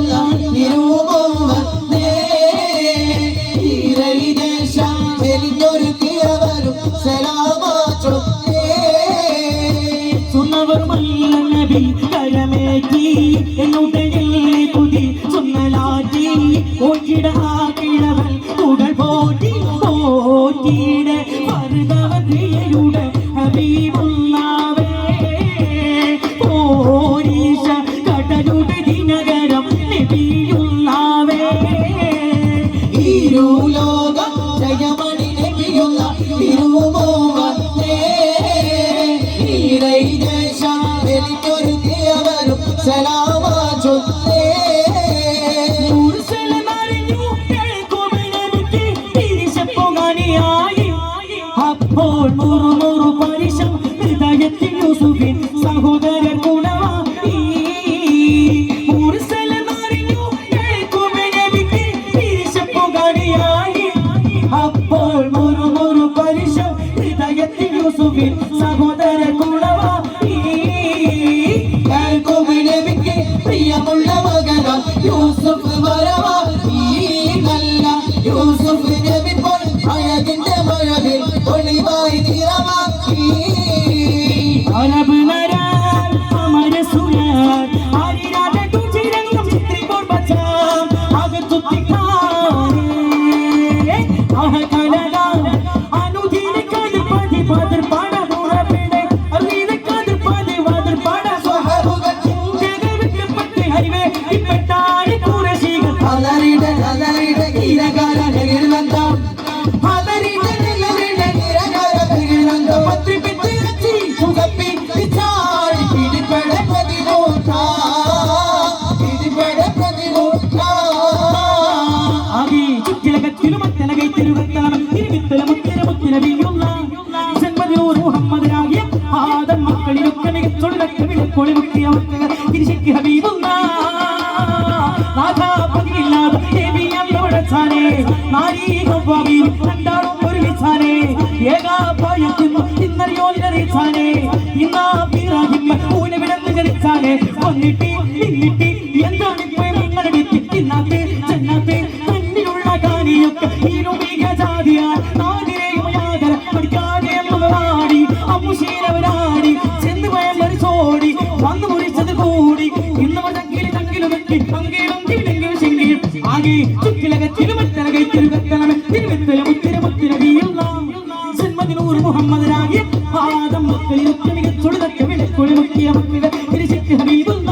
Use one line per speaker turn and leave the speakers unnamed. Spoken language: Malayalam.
നബിയുള്ള തിരുവും വന്നേ ഈരൈദേശ എരിഞ്ഞൊരുക്കിയവരും സലാമാച്ചൊന്നേ
സുന്നവർ മല്ല നബി കരമേറ്റി
ജയമണി.
അപ്പോൾ മുറുമുറു പരിശം ഹൃദയത്തിൽ യൂസുഫിൻ സഹോദരർ ഗുണമായി. സഹോദരർ ഗുണമായി.
കേൾക്കുമിടവിക്ക് പ്രിയമുള്ള മകന. യൂസുഫ് വരവാ. ഈ നല്ല യൂസുഫ് നബി പോൽ അഴകിന്റെ മഴവിൽ ഒളിവായി നിറമാക്കി
അറബ് നരാൻ അമരസുരാൻ ആരിരാജ തുഞ്ചിരംഗം ചിത്രിപ്പോൾ ബച്ചാൻ അകത്തുത്തിക്കാരേ അഹകലകാൻ തിന്നാത്തെ ചെന്നാത്തെ? തന്നിലുള്ള കാര്യമൊക്കെ ഇരുമിക ജാതിയാൽ നാദിനെയും യാതര പഠിക്കാതെ എന്നവരാടി അമ്മുശീലവരാടി ചെന്ന് മുഹമ്മദ് രാജ്യം ആദം മക്കളിൽ മികച്ചൊടുതൊക്കെ വിളക്കൊളി മുക്കിയ മക്കളുടെ തിരിച്ചിട്ട് ഹബീബുള്ള